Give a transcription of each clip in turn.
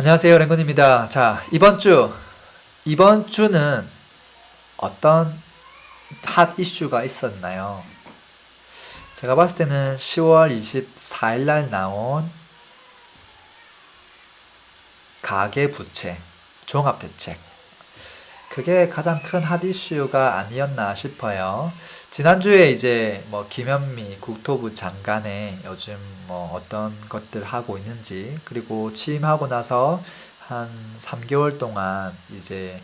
안녕하세요, 랭건입니다. 자, 이번 주, 이번 주는 어떤 핫 이슈가 있었나요? 제가 봤을 때는 10월 24일 날 나온 가계 부채 종합 대책. 그게 가장 큰 핫 이슈가 아니었나 싶어요. 지난주에 이제 뭐 김현미 국토부 장관의 요즘 뭐 어떤 것들 하고 있는지 그리고 취임하고 나서 한 3개월 동안 이제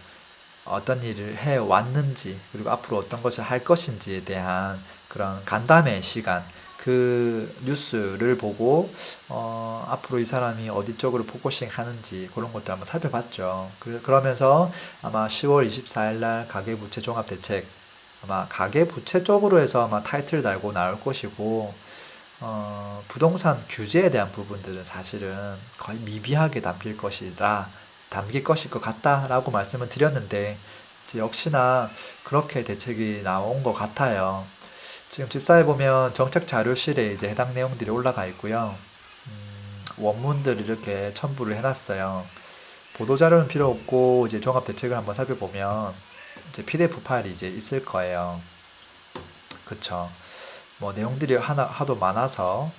어떤 일을 해 왔는지 그리고 앞으로 어떤 것을 할 것인지에 대한 그런 간담회 시간 그 뉴스를 보고 어, 앞으로 이 사람이 어디 쪽으로 포커싱 하는지 그런 것들 한번 살펴봤죠. 그, 그러면서 아마 10월 24일 날 가계부채 종합대책 아마 가계부채 쪽으로 해서 아마 타이틀 달고 나올 것이고 어, 부동산 규제에 대한 부분들은 사실은 거의 미비하게 담길 것이라 담길 것일 것 같다라고 말씀을 드렸는데 역시나 그렇게 대책이 나온 것 같아요. 지금 집사에 보면 정책 자료실에 이제 해당 내용들이 올라가 있고요. 음, 원문들을 이렇게 첨부를 해놨어요. 보도 자료는 필요 없고 이제 종합 대책을 한번 살펴보면 이제 PDF 파일이 이제 있을 거예요. 그쵸. 뭐 내용들이 하나 하도 많아서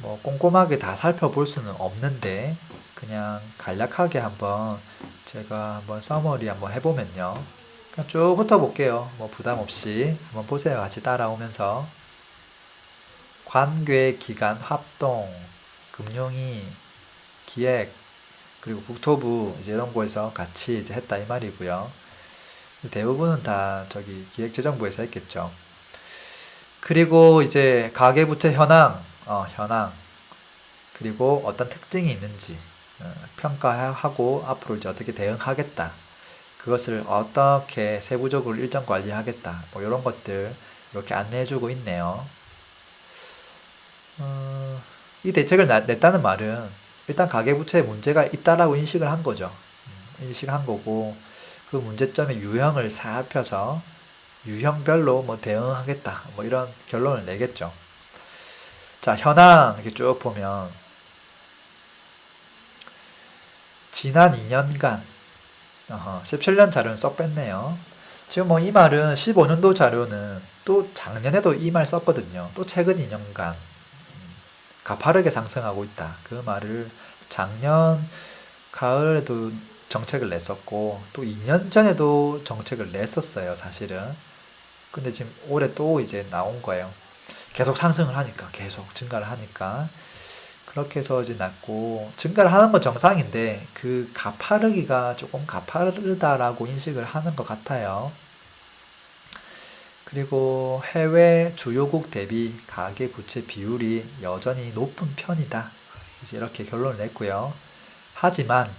뭐 꼼꼼하게 다 살펴볼 수는 없는데 그냥 간략하게 한번 제가 한번 서머리 한번 해보면요. 쭉 훑어볼게요. 뭐 부담 없이 한번 보세요. 같이 따라오면서 관계 기관 합동, 금융위, 기획 그리고 국토부 이제 이런 거에서 같이 이제 했다 이 말이고요. 대부분은 다 저기 기획재정부에서 했겠죠. 그리고 이제 가계부채 현황, 어, 현황 그리고 어떤 특징이 있는지 어, 평가하고 앞으로 이제 어떻게 대응하겠다. 그것을 어떻게 세부적으로 일정 관리하겠다. 뭐 이런 것들 이렇게 안내해주고 있네요. 어, 이 대책을 나- 냈다는 말은 일단 가계부채에 문제가 있다라고 인식을 한 거죠. 음, 인식한 거고 그 문제점의 유형을 살펴서 유형별로 뭐 대응하겠다. 뭐 이런 결론을 내겠죠. 자, 현황 이렇게 쭉 보면 지난 2년간 17년 자료는 썩 뺐네요. 지금 뭐 이 말은 15년도 자료는 또 작년에도 이 말 썼거든요. 또 최근 2년간 음, 가파르게 상승하고 있다. 그 말을 작년 가을에도 정책을 냈었고 또 2년 전에도 정책을 냈었어요, 사실은. 근데 지금 올해 또 이제 나온 거예요. 계속 상승을 하니까, 계속 증가를 하니까. 그렇게 해서 이제 났고, 증가를 하는 건 정상인데, 그 가파르기가 조금 가파르다라고 인식을 하는 것 같아요. 그리고 해외 주요국 대비 가계 부채 비율이 여전히 높은 편이다. 이제 이렇게 결론을 냈고요. 하지만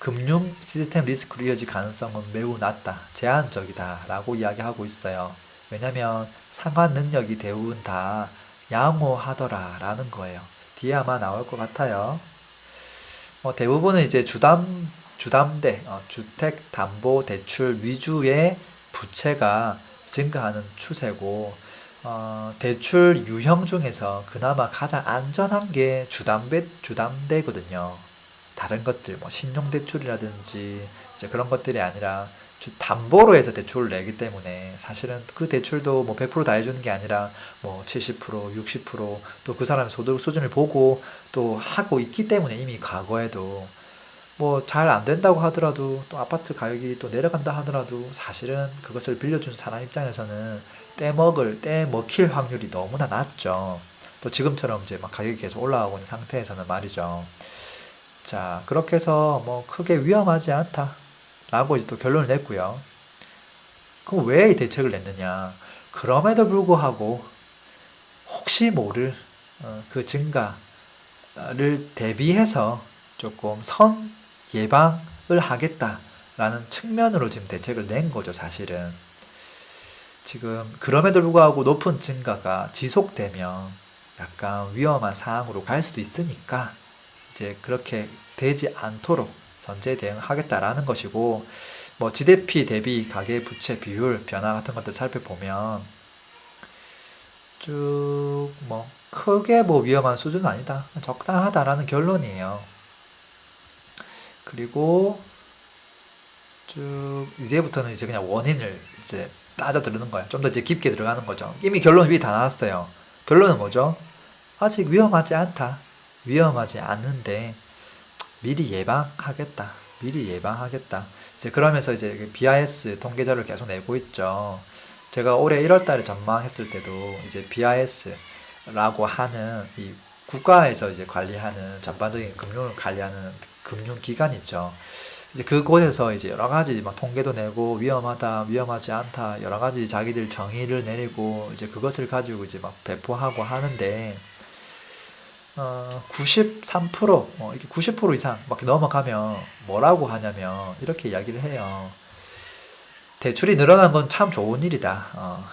금융 시스템 리스크로 이어질 가능성은 매우 낮다. 제한적이다. 라고 이야기하고 있어요. 왜냐면 상환 능력이 대부분 다 양호하더라. 라는 거예요. 뒤에 아마 나올 것 같아요. 어, 대부분은 이제 주담, 주담대, 어, 주택 담보 대출 위주의 부채가 증가하는 추세고, 어, 대출 유형 중에서 그나마 가장 안전한 게 주담배, 주담대거든요. 다른 것들, 뭐 신용대출이라든지 그런 것들이 아니라 주- 담보로 해서 대출을 내기 때문에 사실은 그 대출도 뭐 100%다 해주는 게 아니라 뭐 70%, 60%또 그 사람의 소득 수준을 보고 또 하고 있기 때문에 이미 과거에도 뭐 잘 안 된다고 하더라도 또 아파트 가격이 또 내려간다 하더라도 사실은 그것을 빌려준 사람 입장에서는 떼먹을, 떼먹힐 확률이 너무나 낮죠. 또 지금처럼 이제 막 가격이 계속 올라가고 있는 상태에서는 말이죠. 자, 그렇게 해서 뭐 크게 위험하지 않다. 라고 이제 또 결론을 냈고요. 그럼 왜 이 대책을 냈느냐? 그럼에도 불구하고 혹시 모를 어, 그 증가를 대비해서 조금 선 예방을 하겠다라는 측면으로 지금 대책을 낸 거죠, 사실은. 지금 그럼에도 불구하고 높은 증가가 지속되면 약간 위험한 상황으로 갈 수도 있으니까 이제 그렇게 되지 않도록 선제 대응하겠다라는 것이고 뭐 GDP 대비 가계 부채 비율 변화 같은 것들 살펴보면 쭉 뭐 크게 뭐 위험한 수준은 아니다 적당하다라는 결론이에요. 그리고 쭉 이제부터는 이제 그냥 원인을 이제 따져 들는 거예요. 좀 더 이제 깊게 들어가는 거죠. 이미 결론 위에 다 나왔어요. 결론은 뭐죠? 아직 위험하지 않다. 위험하지 않은데 미리 예방하겠다. 미리 예방하겠다. 이제 그러면서 이제 그 BIS 통계자를 계속 내고 있죠. 제가 올해 1월 달에 전망했을 때도 이제 BIS라고 하는 이 국가에서 이제 관리하는 전반적인 금융을 관리하는 금융기관 있죠. 이제 그곳에서 이제 여러 가지 막 통계도 내고 위험하다, 위험하지 않다, 여러 가지 자기들 정의를 내리고 이제 그것을 가지고 이제 막 배포하고 하는데 어, 93%, 어, 이게 90% 이상 막 넘어가면 뭐라고 하냐면 이렇게 이야기를 해요. 대출이 늘어나는 건참 좋은 일이다. 어,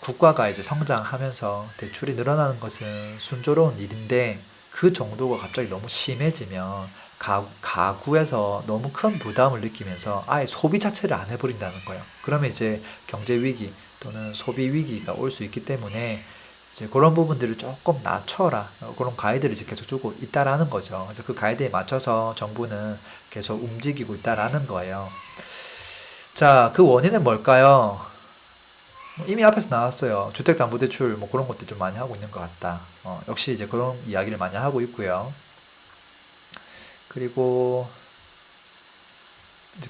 국가가 이제 성장하면서 대출이 늘어나는 것은 순조로운 일인데 그 정도가 갑자기 너무 심해지면 가구, 가구 에서 너무 큰 부담을 느끼면서 아예 소비 자체를 안 해버린다는 거예요. 그러면 이제 경제 위기 또는 소비 위기가 올 수 있기 때문에 이제 그런 부분들을 조금 낮춰라. 어, 그런 가이드를 계속 주고 있다라는 거죠. 그래서 그 가이드에 맞춰서 정부는 계속 움직이고 있다라는 거예요. 자, 그 원인은 뭘까요? 뭐 이미 앞에서 나왔어요. 주택담보대출 뭐 그런 것들 좀 많이 하고 있는 것 같다. 어, 역시 이제 그런 이야기를 많이 하고 있고요. 그리고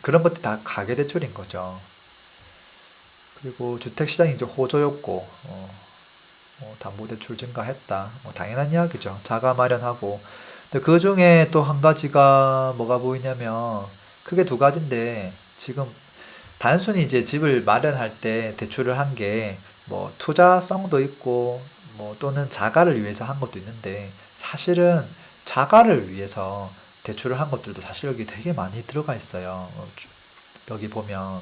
그런 것들 다 가계 대출인 거죠. 그리고 주택 시장이 이제 호조였고, 어, 뭐 담보대출 증가했다. 뭐 당연한 이야기죠. 자가 마련하고. 근데 그 중에 또 한 가지가 뭐가 보이냐면 크게 두 가지인데 지금 단순히 이제 집을 마련할 때 대출을 한 게 뭐 투자성도 있고 뭐 또는 자가를 위해서 한 것도 있는데 사실은 자가를 위해서 대출을 한 것들도 사실 여기 되게 많이 들어가 있어요. 어, 주- 여기 보면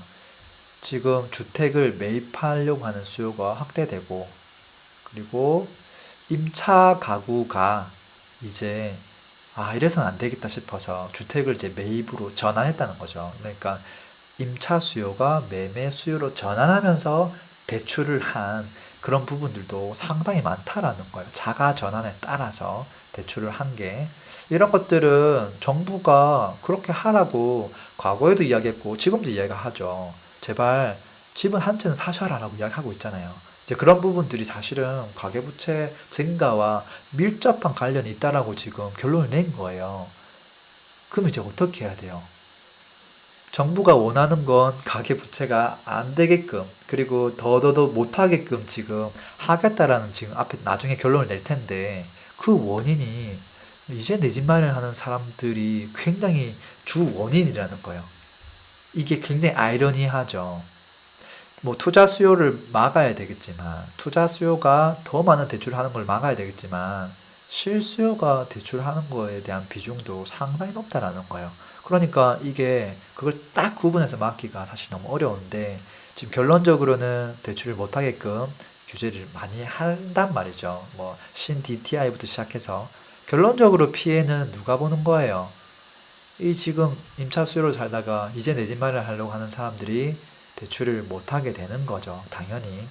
지금 주택을 매입하려고 하는 수요가 확대되고 그리고 임차 가구가 이제 아 이래서는 안 되겠다 싶어서 주택을 이제 매입으로 전환했다는 거죠. 그러니까 임차 수요가 매매 수요로 전환하면서 대출을 한 그런 부분들도 상당히 많다라는 거예요. 자가 전환에 따라서 대출을 한 게. 이런 것들은 정부가 그렇게 하라고 과거에도 이야기했고 지금도 이야기하죠. 제발 집은 한 채는 사셔라라고 이야기하고 있잖아요. 이제 그런 부분들이 사실은 가계부채 증가와 밀접한 관련이 있다라고 지금 결론을 낸 거예요. 그럼 이제 어떻게 해야 돼요? 정부가 원하는 건 가계부채가 안 되게끔 그리고 더더더 못하게끔 지금 하겠다라는 지금 앞에 나중에 결론을 낼 텐데 그 원인이 이제 내 집 마련하는 사람들이 굉장히 주 원인이라는 거예요. 이게 굉장히 아이러니하죠. 뭐 투자 수요를 막아야 되겠지만 투자 수요가 더 많은 대출을 하는 걸 막아야 되겠지만 실수요가 대출하는 거에 대한 비중도 상당히 높다라는 거예요. 그러니까 이게 그걸 딱 구분해서 막기가 사실 너무 어려운데 지금 결론적으로는 대출을 못 하게끔 규제를 많이 한단 말이죠. 뭐 신 DTI부터 시작해서 결론적으로 피해는 누가 보는 거예요? 이 지금 임차 수요를 살다가 이제 내 집 마련을 하려고 하는 사람들이 대출을 못 하게 되는 거죠. 당연히.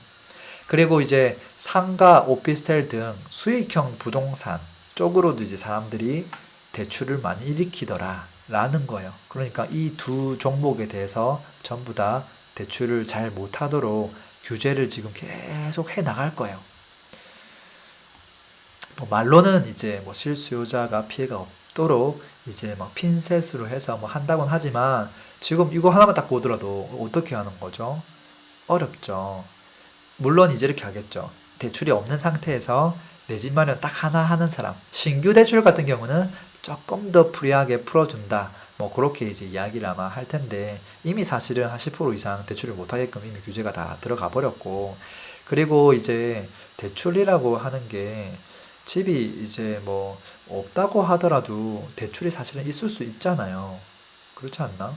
그리고 이제 상가, 오피스텔 등 수익형 부동산 쪽으로도 이제 사람들이 대출을 많이 일으키더라 라는 거예요. 그러니까 이 두 종목에 대해서 전부 다 대출을 잘 못하도록 규제를 지금 계속 해 나갈 거예요. 뭐 말로는 이제 뭐 실수요자가 피해가 없도록 이제 막 핀셋으로 해서 뭐 한다곤 하지만 지금 이거 하나만 딱 보더라도 어떻게 하는 거죠? 어렵죠. 물론 이제 이렇게 하겠죠. 대출이 없는 상태에서 내 집 마련 딱 하나 하는 사람. 신규 대출 같은 경우는 조금 더 프리하게 풀어준다. 뭐 그렇게 이제 이야기를 아마 할 텐데 이미 사실은 한 10% 이상 대출을 못 하게끔 이미 규제가 다 들어가 버렸고 그리고 이제 대출이라고 하는 게 집이 이제 뭐 없다고 하더라도 대출이 사실은 있을 수 있잖아요. 그렇지 않나?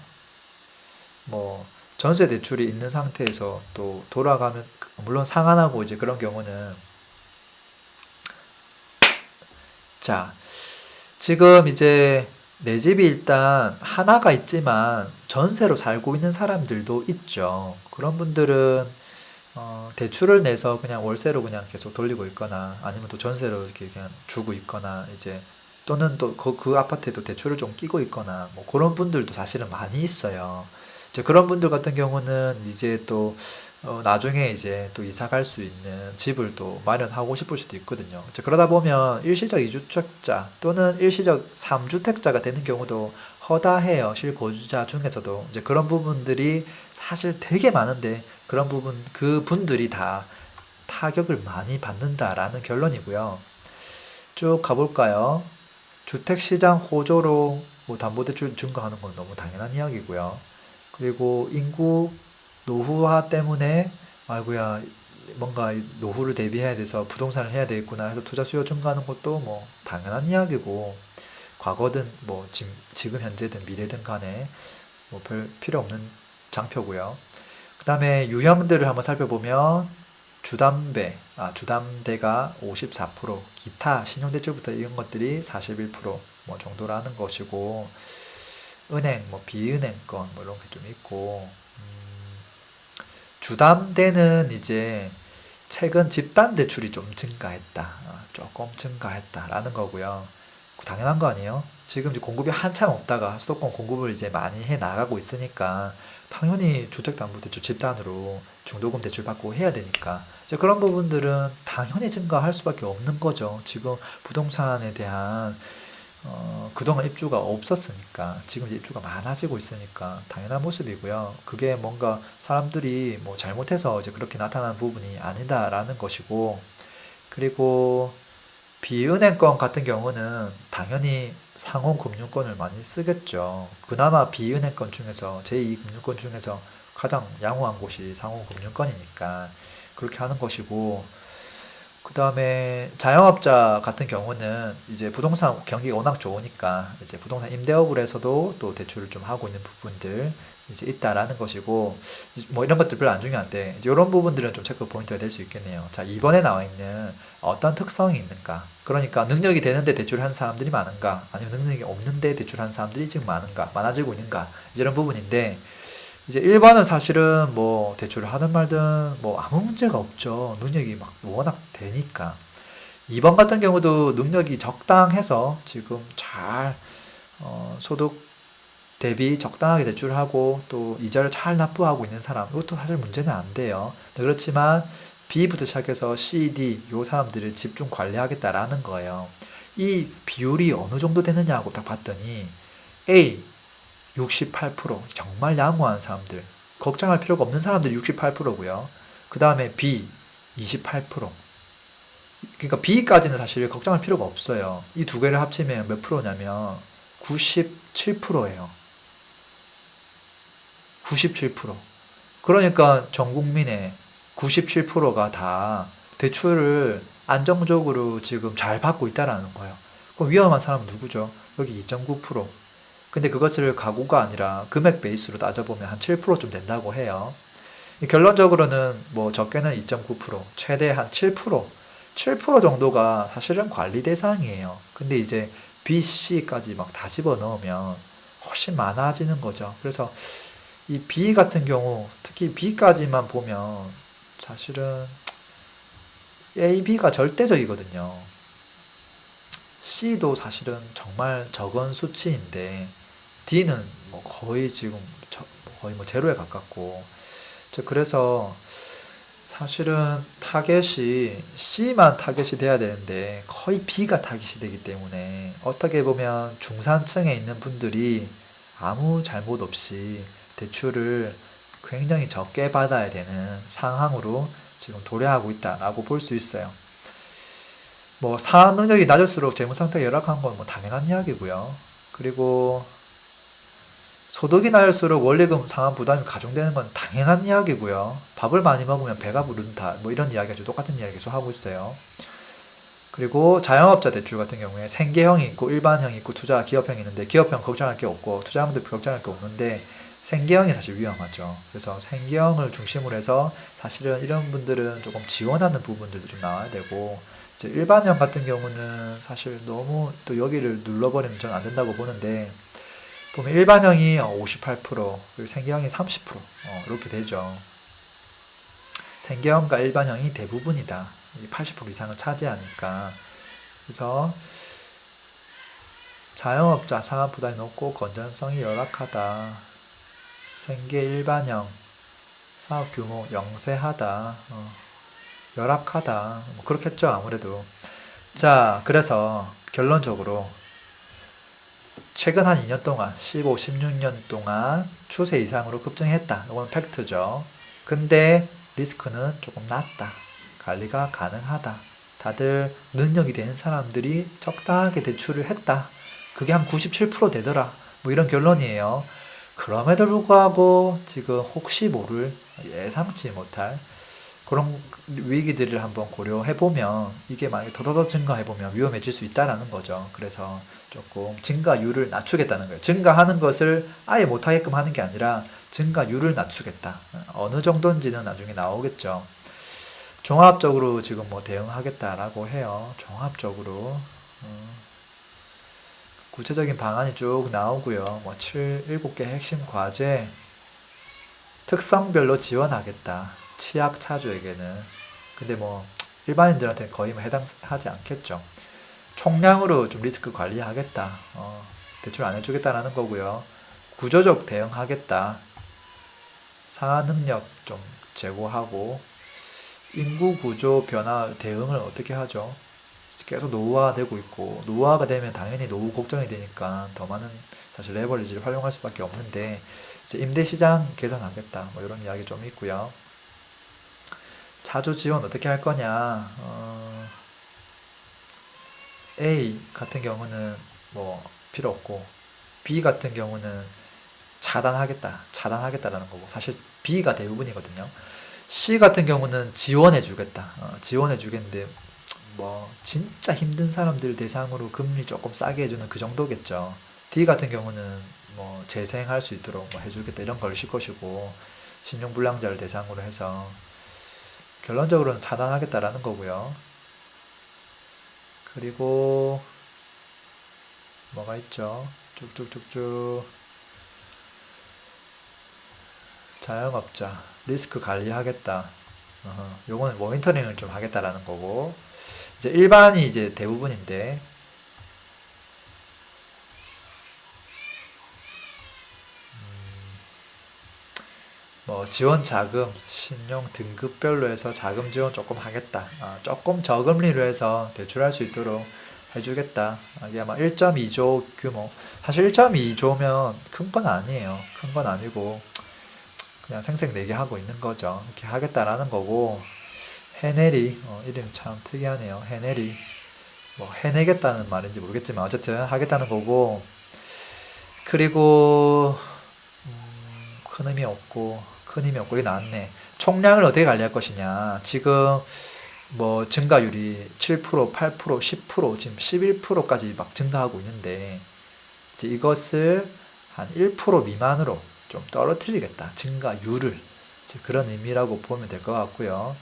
뭐 전세 대출이 있는 상태에서 또 돌아가면 물론 상환하고 이제 그런 경우는 자 지금 이제 내 집이 일단 하나가 있지만 전세로 살고 있는 사람들도 있죠. 그런 분들은 어, 대출을 내서 그냥 월세로 그냥 계속 돌리고 있거나 아니면 또 전세로 이렇게 그냥 주고 있거나 이제 또는 또그 그 아파트에도 대출을 좀 끼고 있거나 뭐 그런 분들도 사실은 많이 있어요. 이제 그런 분들 같은 경우는 이제 또 어, 나중에 이제 또 이사 갈 수 있는 집을 또 마련하고 싶을 수도 있거든요. 이제 그러다 보면 일시적 이주택자 또는 일시적 삼주택자가 되는 경우도 허다해요. 실거주자 중에서도 이제 그런 부분들이 사실 되게 많은데 그런 부분 그 분들이 다 타격을 많이 받는다라는 결론이고요. 쭉 가볼까요? 주택시장 호조로 뭐 담보대출 증가하는 건 너무 당연한 이야기고요. 그리고 인구 노후화 때문에 아이고야 뭔가 이 노후를 대비해야 돼서 부동산을 해야 되겠구나 해서 투자 수요 증가하는 것도 뭐 당연한 이야기고 과거든 뭐 지금, 지금 현재든 미래든 간에 뭐 별 필요 없는 장표고요. 그 다음에 유형들을 한번 살펴보면 주담배, 아, 주담대가 54%, 기타 신용대출부터 이런 것들이 41%뭐 정도라는 것이고 은행, 뭐 비은행권 뭐 이런 게 좀 있고 음, 주담대는 이제 최근 집단 대출이 좀 증가했다. 아, 조금 증가했다라는 거고요. 당연한 거 아니에요? 지금 이제 공급이 한참 없다가 수도권 공급을 이제 많이 해 나가고 있으니까 당연히 주택담보대출 집단으로 중도금 대출 받고 해야 되니까 이제 그런 부분들은 당연히 증가할 수밖에 없는 거죠. 지금 부동산에 대한 어, 그동안 입주가 없었으니까 지금 이제 입주가 많아지고 있으니까 당연한 모습이고요. 그게 뭔가 사람들이 뭐 잘못해서 이제 그렇게 나타나는 부분이 아니다라는 것이고 그리고 비은행권 같은 경우는 당연히 상호금융권을 많이 쓰겠죠. 그나마 비은행권 중에서 제2금융권 중에서 가장 양호한 곳이 상호금융권이니까 그렇게 하는 것이고 그 다음에 자영업자 같은 경우는 이제 부동산 경기가 워낙 좋으니까 이제 부동산 임대업을 해서도 또 대출을 좀 하고 있는 부분들 이제 있다라는 것이고 뭐 이런 것들 별로 안 중요한데 이제 이런 부분들은 좀 체크 포인트가 될 수 있겠네요. 자, 이번에 나와 있는 어떤 특성이 있는가? 그러니까 능력이 되는데 대출한 사람들이 많은가? 아니면 능력이 없는데 대출한 사람들이 지금 많은가? 많아지고 있는가? 이런 부분인데 이제 1번은 사실은 뭐 대출을 하든 말든 뭐 아무 문제가 없죠. 능력이 막 워낙 되니까. 2번 같은 경우도 능력이 적당해서 지금 잘 어, 소득 대비 적당하게 대출하고 또 이자를 잘 납부하고 있는 사람 이것도 사실 문제는 안 돼요. 네, 그렇지만 B부터 시작해서 C, D 요 사람들을 집중 관리하겠다라는 거예요. 이 비율이 어느 정도 되느냐고 딱 봤더니 A 68% 정말 양호한 사람들 걱정할 필요가 없는 사람들이 68%고요. 그 다음에 B 28% 그러니까 B까지는 사실 걱정할 필요가 없어요. 이 두 개를 합치면 몇 프로냐면 97%예요. 97%. 그러니까 전 국민의 97%가 다 대출을 안정적으로 지금 잘 받고 있다라는 거예요. 그럼 위험한 사람은 누구죠? 여기 2.9%. 근데 그것을 가구가 아니라 금액 베이스로 따져보면 한 7%좀 된다고 해요. 결론적으로는 뭐 적게는 2.9%, 최대 한 7%, 7% 정도가 사실은 관리 대상이에요. 근데 이제 B, C까지 막 다 집어 넣으면 훨씬 많아지는 거죠. 그래서 이 B 같은 경우, 특히 B까지만 보면 사실은 A, B가 절대적이거든요. C도 사실은 정말 적은 수치인데 D는 뭐 거의 지금 거의 뭐 제로에 가깝고 그래서 사실은 타겟이 C만 타겟이 돼야 되는데 거의 B가 타겟이 되기 때문에 어떻게 보면 중산층에 있는 분들이 아무 잘못 없이 대출을 굉장히 적게 받아야 되는 상황으로 지금 도래하고 있다라고 볼 수 있어요. 뭐 사업 능력이 낮을수록 재무 상태가 열악한 건 뭐 당연한 이야기고요. 그리고 소득이 낮을수록 원리금 상환 부담이 가중되는 건 당연한 이야기고요. 밥을 많이 먹으면 배가 부른다. 뭐 이런 이야기가 똑같은 이야기 계속 하고 있어요. 그리고 자영업자 대출 같은 경우에 생계형이 있고 일반형이 있고 투자 기업형이 있는데 기업형 걱정할 게 없고 투자형도 걱정할 게 없는데 생계형이 사실 위험하죠. 그래서 생계형을 중심으로 해서 사실은 이런 분들은 조금 지원하는 부분들도 좀 나와야 되고 이제 일반형 같은 경우는 사실 너무 또 여기를 눌러버리면 저는 안 된다고 보는데 보면 일반형이 58% 그리고 생계형이 30% 어, 이렇게 되죠. 생계형과 일반형이 대부분이다. 80% 이상을 차지하니까 그래서 자영업자 상환 부담이 높고 건전성이 열악하다. 생계 일반형 사업 규모 영세하다. 어, 열악하다. 뭐 그렇겠죠 아무래도. 자 그래서 결론적으로 최근 한 2년 동안 15, 16년 동안 추세 이상으로 급증했다. 이건 팩트죠. 근데 리스크는 조금 낮다. 관리가 가능하다. 다들 능력이 된 사람들이 적당하게 대출을 했다. 그게 한 97% 되더라. 뭐 이런 결론이에요. 그럼에도 불구하고 지금 혹시 모를 예상치 못할 그런 위기들을 한번 고려해 보면 이게 만약에 더더더 증가해 보면 위험해질 수 있다라는 거죠. 그래서 조금 증가율을 낮추겠다는 거예요. 증가하는 것을 아예 못하게끔 하는 게 아니라 증가율을 낮추겠다. 어느 정도인지는 나중에 나오겠죠. 종합적으로 지금 뭐 대응하겠다라고 해요. 종합적으로. 음, 구체적인 방안이 쭉 나오고요. 뭐 7, 7개 핵심 과제 특성별로 지원하겠다. 치약 차주에게는. 근데 뭐 일반인들한테 거의 뭐 해당하지 않겠죠. 총량으로 좀 리스크 관리하겠다. 어, 대출 안 해주겠다라는 거고요. 구조적 대응하겠다. 상하 능력 좀 제고하고 인구 구조 변화 대응을 어떻게 하죠? 계속 노후화되고 있고 노후화가 되면 당연히 노후 걱정이 되니까 더 많은 사실 레버리지를 활용할 수밖에 없는데 이제 임대 시장 개선하겠다 뭐 이런 이야기 좀 있고요. 자주 지원 어떻게 할 거냐? 어, A 같은 경우는 뭐 필요 없고 B 같은 경우는 차단하겠다, 차단하겠다라는 거고 사실 B가 대부분이거든요. C 같은 경우는 지원해 주겠다, 어, 지원해 주겠는데 뭐 진짜 힘든 사람들 대상으로 금리 조금 싸게 해주는 그 정도겠죠. D 같은 경우는 뭐 재생할 수 있도록 뭐 해주겠다 이런 걸 실 것이고 신용불량자를 대상으로 해서 결론적으로는 차단하겠다라는 거고요. 그리고 뭐가 있죠? 쭉쭉쭉쭉 자영업자 리스크 관리하겠다. 요거는 모니터링을 좀 하겠다라는 거고 이제 일반이 이제 대부분인데 뭐 지원 자금, 신용 등급별로 해서 자금 지원 조금 하겠다. 아, 조금 저금리로 해서 대출할 수 있도록 해주겠다. 아, 이게 아마 1.2조 규모. 사실 1.2조면 큰 건 아니에요. 큰 건 아니고 그냥 생색내게 하고 있는 거죠. 이렇게 하겠다라는 거고 해내리 어, 이름 참 특이하네요. 해내리 뭐 해내겠다는 말인지 모르겠지만 어쨌든 하겠다는 거고 그리고 음, 큰 의미 없고 큰 힘이 없고 이게 나왔네. 총량을 어떻게 관리할 것이냐. 지금 뭐 증가율이 7%, 8%, 10%, 지금 11%까지 막 증가하고 있는데 이제 이것을 한 1% 미만으로 좀 떨어뜨리겠다. 증가율을 그런 의미라고 보면 될 것 같고요.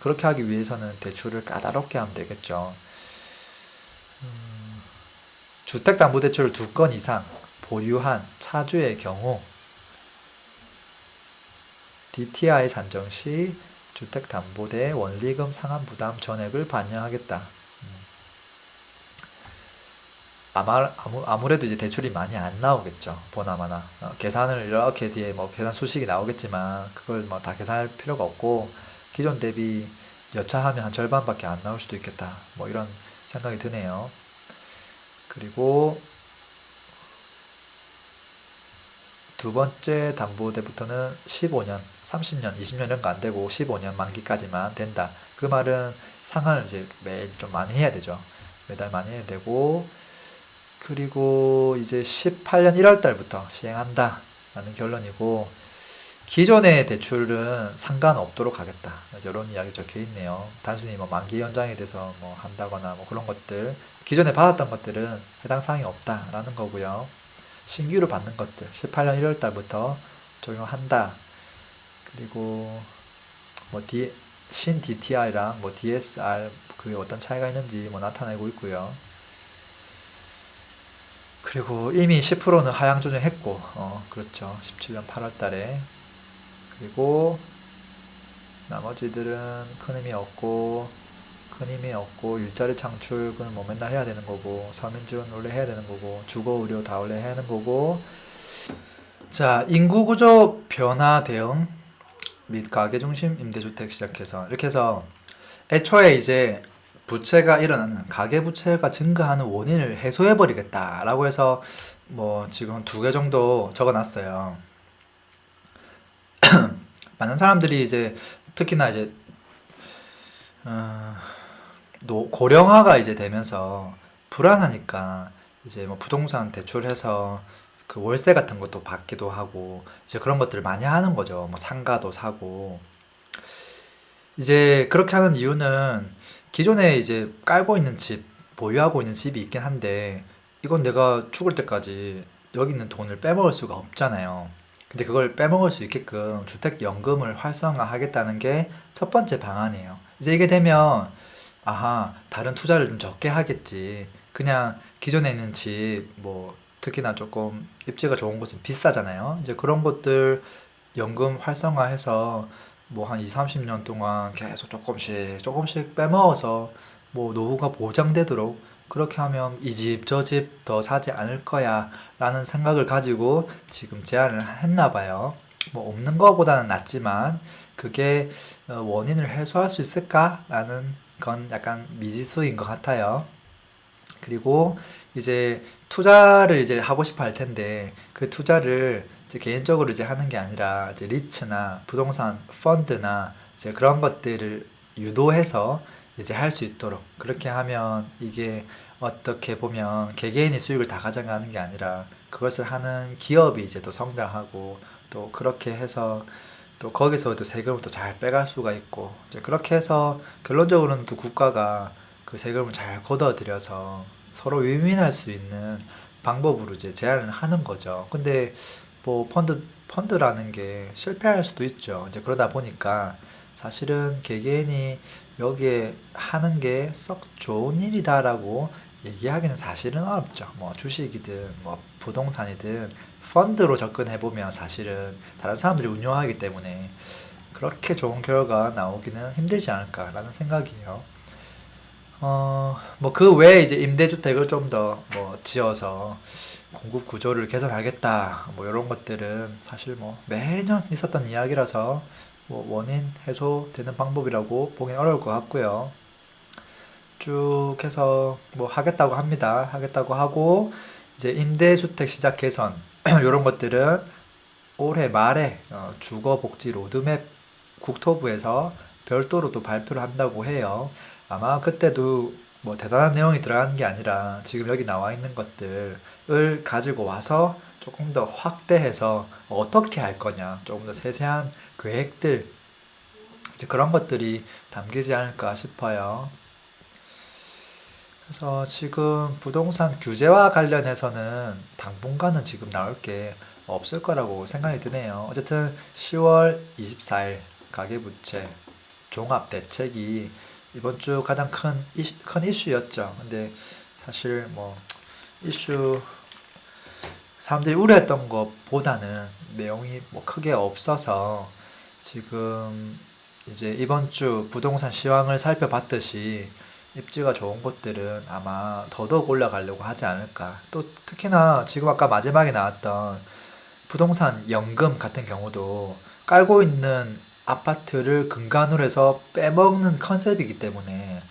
그렇게 하기 위해서는 대출을 까다롭게 하면 되겠죠. 음, 주택담보대출을 두 건 이상 보유한 차주의 경우 DTI 산정 시 주택담보대 원리금 상환 부담 전액을 반영하겠다. 음. 아마 아무, 아무래도 이제 대출이 많이 안 나오겠죠. 보나마나 어, 계산을 이렇게 뒤에 뭐 계산 수식이 나오겠지만 그걸 뭐 다 계산할 필요가 없고 기존 대비 여차하면 한 절반밖에 안 나올 수도 있겠다. 뭐 이런 생각이 드네요. 그리고 두 번째 담보대부터는 15년, 30년, 20년은 안 되고 15년 만기까지만 된다. 그 말은 상환을 이제 매일 좀 많이 해야 되죠. 매달 많이 해야 되고 그리고 이제 18년 1월 달부터 시행한다. 라는 결론이고 기존의 대출은 상관없도록 하겠다. 이런 이야기 적혀 있네요. 단순히 뭐 만기 연장에 대해서 뭐 한다거나 뭐 그런 것들 기존에 받았던 것들은 해당 사항이 없다라는 거고요. 신규로 받는 것들 18년 1월 달부터 적용한다. 그리고 뭐 D, 신 DTI랑 뭐 DSR 그게 어떤 차이가 있는지 뭐 나타내고 있고요. 그리고 이미 10%는 하향 조정했고, 어, 그렇죠. 17년 8월 달에. 그리고 나머지들은 큰 의미 없고, 큰 힘이 없고 일자리 창출은 뭐 맨날 해야 되는 거고 서민 지원 원래 해야 되는 거고 주거 의료 다 원래 해야 하는 거고 자 인구 구조 변화 대응 및 가계 중심 임대주택 시작해서 이렇게 해서 애초에 이제 부채가 일어나는 가계 부채가 증가하는 원인을 해소해 버리겠다라고 해서 뭐 지금 한두개 정도 적어놨어요. 많은 사람들이 이제 특히나 이제 어, 노, 고령화가 이제 되면서 불안하니까 이제 뭐 부동산 대출해서 그 월세 같은 것도 받기도 하고 이제 그런 것들을 많이 하는 거죠. 뭐 상가도 사고 이제 그렇게 하는 이유는 기존에 이제 깔고 있는 집, 보유하고 있는 집이 있긴 한데 이건 내가 죽을 때까지 여기 있는 돈을 빼먹을 수가 없잖아요. 근데 그걸 빼먹을 수 있게끔 주택연금을 활성화하겠다는 게 첫 번째 방안이에요. 이제 이게 되면 아하, 다른 투자를 좀 적게 하겠지. 그냥 기존에 있는 집, 뭐 특히나 조금 입지가 좋은 곳은 비싸잖아요. 이제 그런 것들 연금 활성화해서 뭐 한 2, 30년 동안 계속 조금씩 조금씩 빼먹어서 뭐 노후가 보장되도록 그렇게 하면 이 집 저 집 더 사지 않을 거야 라는 생각을 가지고 지금 제안을 했나 봐요. 뭐 없는 거보다는 낫지만 그게 어, 원인을 해소할 수 있을까라는 건 약간 미지수인 것 같아요. 그리고 이제 투자를 이제 하고 싶어 할 텐데 그 투자를 이제 개인적으로 이제 하는 게 아니라 이제 리츠나 부동산 펀드나 이제 그런 것들을 유도해서 이제 할 수 있도록 그렇게 하면 이게 어떻게 보면 개개인이 수익을 다 가져가는 게 아니라 그것을 하는 기업이 이제 또 성장하고 또 그렇게 해서 또 거기서도 세금을 또 잘 빼갈 수가 있고 이제 그렇게 해서 결론적으로는 또 국가가 그 세금을 잘 걷어들여서 서로 윈윈할 수 있는 방법으로 이제 제안을 하는 거죠. 근데 뭐 펀드 펀드라는 게 실패할 수도 있죠. 이제 그러다 보니까 사실은 개개인이 여기에 하는 게 썩 좋은 일이다라고 얘기하기는 사실은 어렵죠. 뭐 주식이든 뭐 부동산이든 펀드로 접근해 보면 사실은 다른 사람들이 운용하기 때문에 그렇게 좋은 결과가 나오기는 힘들지 않을까라는 생각이에요. 어, 뭐 그 외에 이제 임대주택을 좀 더 뭐 지어서 공급 구조를 개선하겠다. 뭐 이런 것들은 사실 뭐 매년 있었던 이야기라서 뭐 원인 해소되는 방법이라고 보긴 어려울 것 같고요. 쭉 해서 뭐 하겠다고 합니다. 하겠다고 하고 이제 임대주택 시작 개선 이런 것들은 올해 말에 어, 주거복지 로드맵 국토부에서 별도로 또 발표를 한다고 해요. 아마 그때도 뭐 대단한 내용이 들어가는 게 아니라 지금 여기 나와 있는 것들을 가지고 와서 조금 더 확대해서 어떻게 할 거냐, 조금 더 세세한 계획들, 이제 그런 것들이 담기지 않을까 싶어요. 그래서 지금 부동산 규제와 관련해서는 당분간은 지금 나올 게 없을 거라고 생각이 드네요. 어쨌든 10월 24일 가계부채 종합 대책이 이번 주 가장 큰, 이슈, 큰 이슈였죠. 근데 사실 뭐 이슈 사람들이 우려했던 것보다는 내용이 뭐 크게 없어서 지금 이제 이번 주 부동산 시황을 살펴봤듯이 입지가 좋은 곳들은 아마 더더욱 올라가려고 하지 않을까. 또 특히나 지금 아까 마지막에 나왔던 부동산 연금 같은 경우도 깔고 있는 아파트를 근간으로 해서 빼먹는 컨셉이기 때문에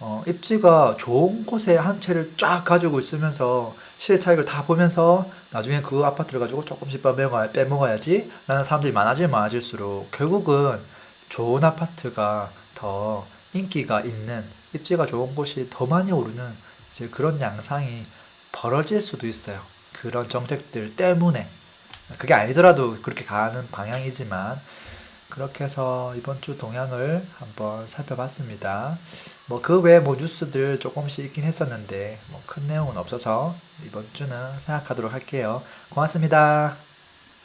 어, 입지가 좋은 곳에 한 채를 쫙 가지고 있으면서 시세 차익을 다 보면서 나중에 그 아파트를 가지고 조금씩 빼먹어야, 빼먹어야지 라는 사람들이 많아지면 많아질수록 결국은 좋은 아파트가 더 인기가 있는 입지가 좋은 곳이 더 많이 오르는 이제 그런 양상이 벌어질 수도 있어요. 그런 정책들 때문에. 그게 아니더라도 그렇게 가는 방향이지만 그렇게 해서 이번 주 동향을 한번 살펴봤습니다. 뭐 그 외에 뭐 뉴스들 조금씩 있긴 했었는데 뭐 큰 내용은 없어서 이번 주는 생각하도록 할게요. 고맙습니다.